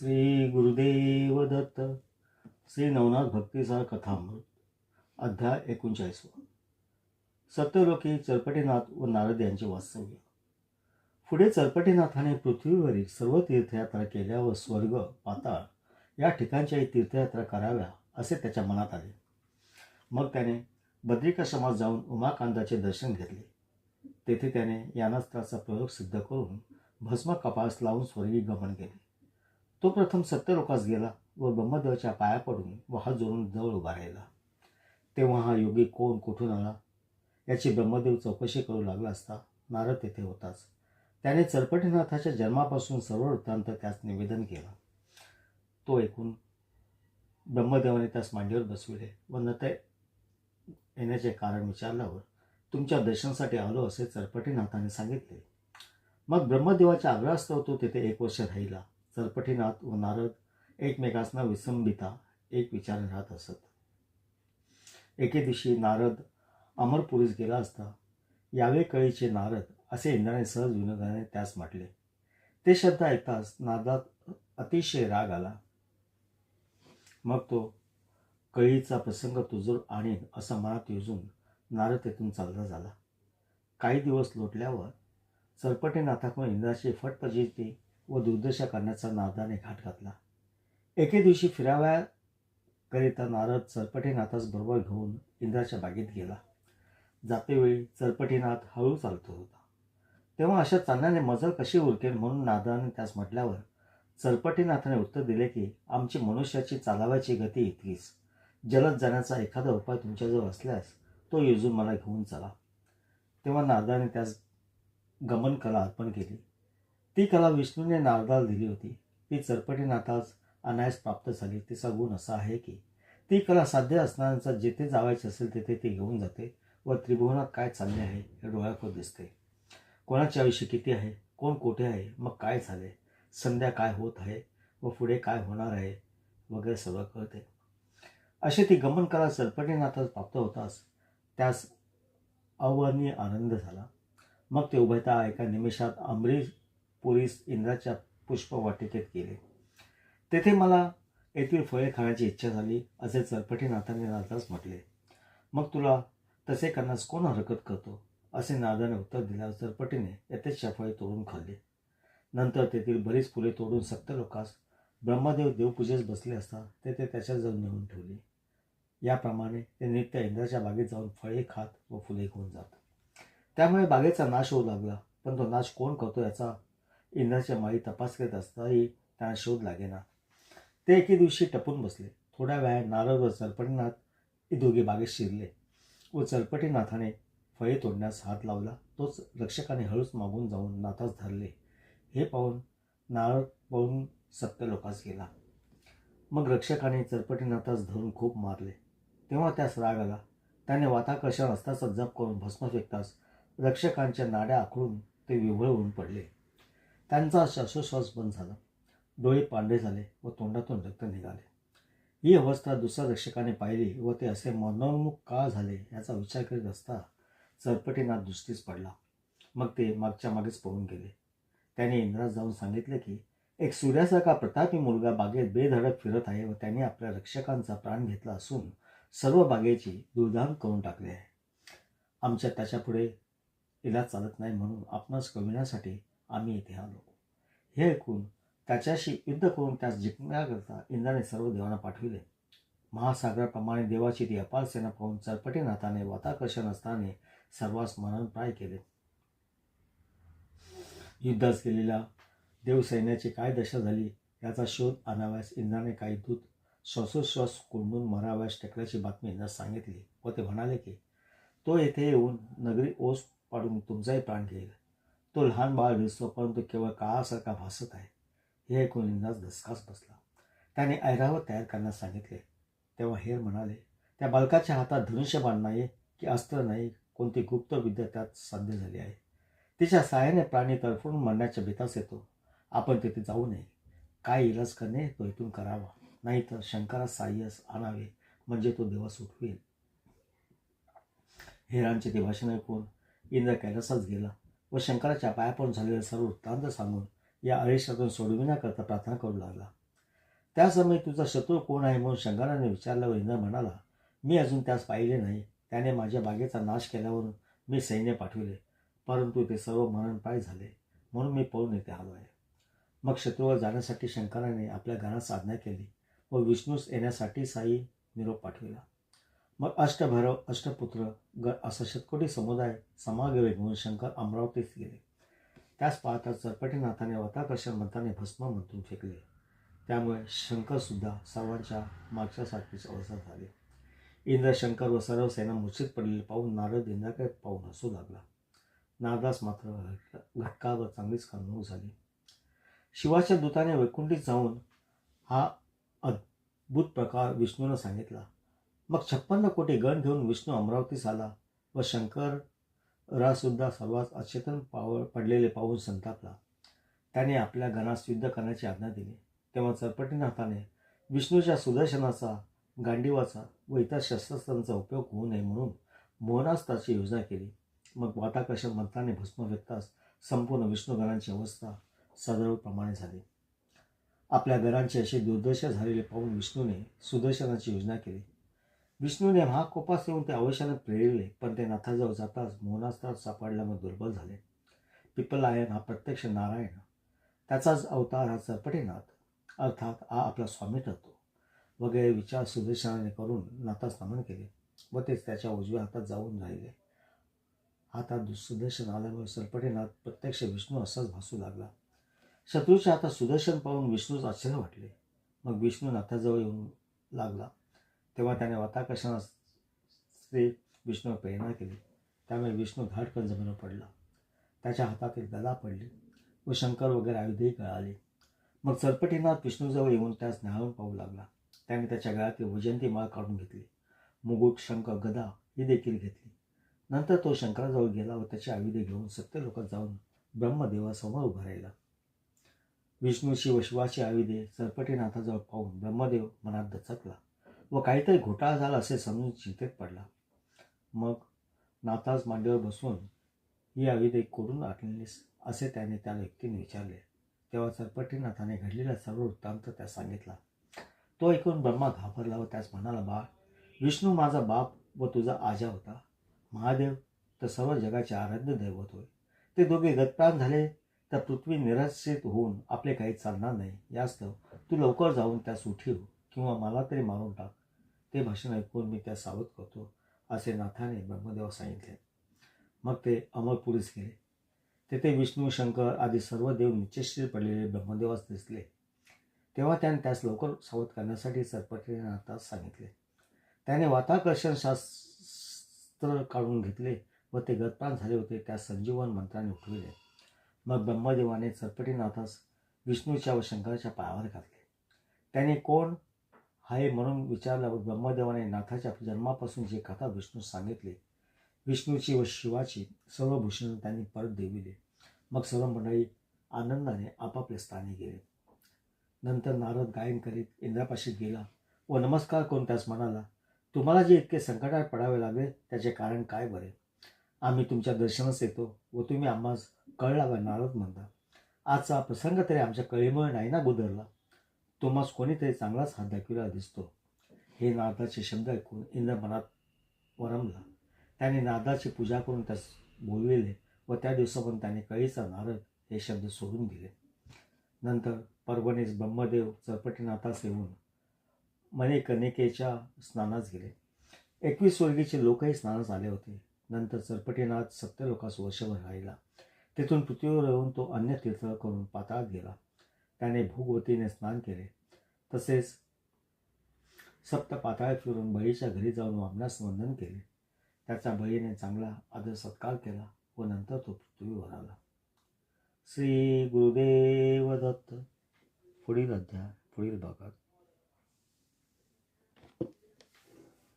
श्री गुरुदेव दत्त श्री नवनाथ भक्तीसार कथामृत अध्याय एकोणचाळीसवा सत्यलोकी चरपटीनाथ व नारद यांचे वास्तव्य पुढे चरपटीनाथाने पृथ्वीवरील सर्व तीर्थयात्रा केल्या व स्वर्ग पाताळ या ठिकाणच्याही तीर्थयात्रा कराव्या असे त्याच्या मनात आले. मग त्याने बद्रिकाश्रमात जाऊन उमाकांताचे दर्शन घेतले. तेथे त्याने यानास्त्राचा प्रयोग सिद्ध करून भस्म कपास लावून स्वर्गी गमन केले. तो प्रथम सत्यलोकास गेला व ब्रह्मदेवाच्या पाया पडून व हात जोडून जवळ उभा राहिला. तेव्हा हा योगी कोण? कुठून आला? याची ब्रह्मदेव चौकशी करू लागला असता नारद तेथे होताच. त्याने चरपटीनाथाच्या जन्मापासून सर्व वृत्तांत त्यास निवेदन केला. तो ऐकून ब्रह्मदेवाने त्यास मांडीवर बसविले व ते येण्याचे कारण विचारल्यावर तुमच्या दर्शनासाठी आलो असे चरपटीनाथाने सांगितले. मग ब्रह्मदेवाच्या आग्रहास्तव तो तेथे एक वर्ष राहिला. चरपटीनाथ व नारद एकमेकांना विसंबिता एक विचार राहत असत. एके दिवशी नारद अमरपुरीस गेला असता. यावे कळीचे नारद असे इंद्राने सहज विनोदाने त्यास म्हटले. ते शब्द ऐकताच नारदात अतिशय राग आला. मग तो कळीचा प्रसंग तुजूर आणीन असा मनात योजून नारद तेथून चालला झाला. काही दिवस लोटल्यावर चरपटीनाथाकडून इंद्राची फटपजिती व दुर्दशा करण्याचा नारदाने घाट घातला. एके दिवशी फिराव्याकरिता नारद चरपटीनाथास बरोबर घेऊन इंद्राच्या बागेत गेला. जातेवेळी चरपटीनाथ हळू चालतो होता. तेव्हा अशा चालण्याने मजल कशी उरकेल म्हणून नादाने त्यास म्हटल्यावर चरपटीनाथाने उत्तर दिले की आमची मनुष्याची चालावायची गती इतकीच. जलद जाण्याचा एखादा उपाय तुमच्याजवळ असल्यास तो योजून मला घेऊन चला. तेव्हा नारदाने त्यास गमन कला अर्पण केली. ती कला विष्णूने नारदाला दिली होती. ती चरपटीनाथास अनायास प्राप्त झाली. तिचा गुण असा आहे की ती कला साध्य असणाऱ्यांचा जिथे जावायचे असेल तिथे ती घेऊन जाते व त्रिभुवनात काय चालले आहे हे डोळ्याखोर दिसते. कोणाचे आयुष्य किती आहे? कोण कोठे आहे? मग काय झाले? संध्या काय होत आहे? व पुढे काय होणार आहे? वगैरे सगळं कळते. अशी ती गमन कला चरपटीनाथास प्राप्त होताच त्यास अवर्णीय आनंद झाला. मग ते उभयता एका निमिषात अमरीश पुरीस इंद्राच्या पुष्पवाटिकेत गेले. तेथे मला येथील फळे खाण्याची इच्छा झाली असे चरपटीनाथाने नारदास म्हटले. मग तुला तसे करण्यास कोण हरकत करतो? असे नादाने उत्तर दिल्यावर चरपटीने यथेच्छा फळे तोडून खाल्ले. नंतर तेथील बरीच फुले तोडून सप्तलोकास ब्रह्मदेव देवपूजेस बसले असता तेथे त्याच्याजवळ नेऊन ठेवली. याप्रमाणे ते नित्य इंद्राच्या बागेत जाऊन फळे खात व फुले घेऊन जात. त्यामुळे बागेचा नाश होऊ लागला पण तो नाश कोण करतो याचा इंद्राच्या माई तपास करत असताही त्यांना शोध लागेना. ते एके दिवशी टपून बसले. थोड्या वेळात नारद व चरपटीनाथ हे दोघे बागेत शिरले व चरपटीनाथाने फळे तोडण्यास हात लावला. तोच रक्षकाने हळूच मागून जाऊन नाथास धरले. हे पाहून नारद पळून सत्यलोकास गेला. मग रक्षकाने चरपटीनाथास धरून खूप मारले. तेव्हा त्यास राग आला. त्याने वाताकर्षण असताचा जप करून भस्म फेकताच रक्षकांच्या नाड्या आखडून ते विव्हळ होऊन पडले. त्यांचा श्वासोश्वास बंद झाला. डोळे पांढरे झाले व तोंडातून रक्त निघाले. ही अवस्था दुसऱ्या रक्षकाने पाहिली व ते असे मनोन्मुख का झाले याचा विचार करीत असता चरपटीनाथ दृष्टीस पडला. मग ते मागच्या मागेच पळून गेले. त्याने इंद्रास जाऊन सांगितले की एक सूर्यासारखा प्रतापी मुलगा बागेत बेधडक फिरत आहे व त्याने आपल्या रक्षकांचा प्राण घेतला असून सर्व बागेची दुर्धाम करून टाकले आहे. आमच्या त्याच्यापुढे इलाज चालत नाही म्हणून आपणास कळविण्यासाठी आम्ही इथे आलो. हे ऐकून त्याच्याशी युद्ध करून त्यास जिंकण्याकरता इंद्राने सर्व देवांना पाठविले. महासागराप्रमाणे देवाची ती अपार सेना पाहून चरपटीनाथाने वाताकर्षण असताना सर्वांस मरणप्राय केले. युद्धास गेलेल्या देवसैन्याची काय दशा झाली याचा शोध आणाव्यास इंद्राने काही दूत श्वासोश्वास कोंडून मराव्यास टेकल्याची बातमी इंद्रास सांगितली व ते म्हणाले की तो येथे येऊन नगरी ओस पाडून तुमचाही प्राण घेईल. तो लहान बाळ दिसतो परंतु केवळ काळासारखा भासत आहे. हे ऐकून इंद्रास धसकास बसला. त्याने ऐरावत तयार करण्यास सांगितले. तेव्हा हेर म्हणाले त्या बालकाच्या हातात धनुष्यबाण नाही की अस्त्र नाही कोणती गुप्त विद्या त्यात साध्य झाली आहे. तिच्या साहाय्याने प्राणी तडफडून मरण्याच्या बेतास येतो. आपण तिथे जाऊ नये. काय इलाज करणे तो इथून करावा. नाहीतर शंकरास साह्यस आणावे. म्हणजे तो देवास उठवेल. हेरांचे ते भाषण ऐकून इंद्र कैलासाच गेला. व शंकराच्या पायापण झालेले सर्व वृत्तांत सांगून या अरेशातून सोडविण्याकरता प्रार्थना करू लागला. त्या समय तुझा शत्रू कोण आहे म्हणून शंकराने विचारल्यावर इंद्र म्हणाला मी अजून त्यास पाहिले नाही. त्याने माझ्या बागेचा नाश केल्यावरून मी सैन्य पाठविले परंतु ते सर्व मरणपाय झाले. म्हणून मी पळून येथे आलो आहे. मग शत्रूवर जाण्यासाठी शंकराने आपल्या घरात साधना केली व विष्णूस येण्यासाठी साई निरोप पाठविला. मग अष्टभैरव अष्टपुत्र ग असा शतकोटी समुदाय समागवे म्हणून शंकर अमरावतीस गेले. त्यास पाहता चरपटीनाथाने वताकर्षण मंत्राने भस्म मंतून फेकले. त्यामुळे शंकरसुद्धा सर्वांच्या मागच्या सारखीच अवस्था झाली. इंद्र शंकर व सर्व सेना मूर्छित पडलेले पाहून नारद इंद्राकडे पाहून हसू लागला. नारदास मात्र घटका व चांगलीच करमणूक झाली. शिवाच्या दूताने वैकुंठीत जाऊन हा अद्भुत प्रकार विष्णूनं सांगितला. मग छप्पन्न कोटी गण घेऊन विष्णू अमरावतीस आला व शंकर रासुद्धा सर्वात अचेतन पाव पडलेले पाहून संतापला. त्याने आपल्या गणास युद्ध करण्याची आज्ञा दिली. तेव्हा चरपटीनाथाने विष्णूच्या सुदर्शनाचा गांडीवाचा व इतर शस्त्रास्त्रांचा उपयोग होऊ नये म्हणून मोहनास्त्राची योजना केली. मग वाताकर्षण मंत्राने भस्म व्यक्तास संपूर्ण विष्णूगणांची अवस्था सदैवप्रमाणे झाली. आपल्या गणांची अशी दुर्दशा झालेली पाहून विष्णूने सुदर्शनाची योजना केली. विष्णूने महाकोपास येऊन ते अवश्याने प्रेरिले पण ते नाथाजवळ जाताच मोहनास्त्रात सापडल्यामुळे दुर्बल झाले. पिपलायन हा प्रत्यक्ष नारायण त्याचाच अवतार हा चरपटीनाथ अर्थात हा आपला स्वामी ठरतो. वगैरे विचार सुदर्शनाने करून नाथास नमन केले व तेच त्याच्या उजव्या हातात जाऊन राहिले. हातात सुदर्शन आल्यामुळे सरपटीनाथ प्रत्यक्ष विष्णू असाच भासू लागला. शत्रूच्या हातात सुदर्शन पाहून विष्णूच आश्चर्य वाटले. मग विष्णू नाथाजवळ येऊन लागला. तेव्हा त्याने वाताकर्षणास स्त्री विष्णू प्रेरणा केली. त्यामुळे विष्णू घाटकन जमिनीवर पडला. त्याच्या हातात एक गदा पडली व शंकर वगैरे आयुधही गळाली मग सरपटीनाथ विष्णूजवळ येऊन त्यास न्याहाळून पाहू लागला. त्याने त्याच्या गळ्यातील वजंती माळ काढून घेतली. मुगुट शंख गदा ही देखील घेतली. नंतर तो शंकराजवळ गेला व त्याची आयुधे घेऊन सत्यलोकात जाऊन ब्रह्मदेवासमोर उभा राहिला. विष्णूची व शिवाची आयुधे सरपटीनाथाजवळ पाहून ब्रह्मदेव मनात दचकला. व काहीतरी घोटाळा झाला असे समजून चिंतेत पडला. मग नाताज मांडीवर बसून ही आयुधे करून आटलेलीस असे त्याने त्या व्यक्तीने विचारले. तेव्हा सरपटीनाथाने घडलेला सर्व वृत्तांत त्यास सांगितला. तो ऐकून ब्रह्मा घाबरला व त्यास म्हणाला बाळ विष्णू माझा बाप व तुझा आजा होता. महादेव तर सर्व जगाचे आराध्य दैवत होय. ते दोघे गतप्राण झाले तर पृथ्वी निराश्रित होऊन आपले काही चालणार नाही. यास्तव तू लवकर जाऊन त्यास उठीव हो. किंवा मला तरी मारून टाक. ते भाषण ऐकून मी त्या सावध करतो असे नाथाने ब्रह्मदेव सांगितले. मग ते अमरपुरीस गेले. तेथे विष्णू शंकर आदी सर्व देव निश्चित पडलेले ब्रह्मदेवास दिसले. तेव्हा त्याने त्यास लवकर सावध करण्यासाठी सरपटीनाथास सांगितले. त्याने वाताकर्षण शास्त्र काढून घेतले व ते गतप्राण झाले होते त्या संजीवन मंत्राने उठविले. मग ब्रह्मदेवाने सरपटीनाथास विष्णूच्या व शंकराच्या पायावर घातले. त्याने कोण आहे म्हणून विचारल्यावर ब्रह्मदेवाने नाथाच्या जन्मापासून जे कथा विष्णू सांगितली विष्णूची व शिवाची सर्व भूषण त्यांनी परत देविले. मग सर्व मंडळी आनंदाने आपापल्या स्थानी गेले. नंतर नारद गायन करीत इंद्रापाशी गेला व नमस्कार करून त्यास म्हणाला तुम्हाला जे इतके संकटात पडावे लागले त्याचे कारण काय बरे? आम्ही तुमच्या दर्शनास येतो व तुम्ही आम्हास कळला व नारद म्हणता आजचा प्रसंग तरी आमच्या कळीमुळे नाही ना गुदरला? तुम्हास कोणीतरी चांगलाच हात दाखविला दिसतो. हे नादाचे शब्द ऐकून इंद्र मनात वरमला त्याने नादाची पूजा करून त्यास बोलविले व त्या दिवसापासून त्याने कळीचा नारद हे शब्द सोडून दिले. नंतर परभणीस ब्रह्मदेव चरपटीनाथास येऊन मणिकर्णिकेच्या स्नानास गेले. एकवीस वर्गीचे लोकही स्नानास आले होते. नंतर चरपटीनाथ सत्यलोकास वर्षभर राहिला. तेथून पृथ्वीवर येऊन तो अन्य तीर्थ करून पाताळात गेला. त्याने भूगवतीने स्नान केले. तसेच सप्त पाताळ फिरून बळीच्या घरी जाऊन वामनास वंदन केले. त्याचा बळीने चांगला आदर सत्कार केला व नंतर तो पृथ्वीवर आला. श्री गुरुदेव दत्त पुढील अध्याय पुढील भागात.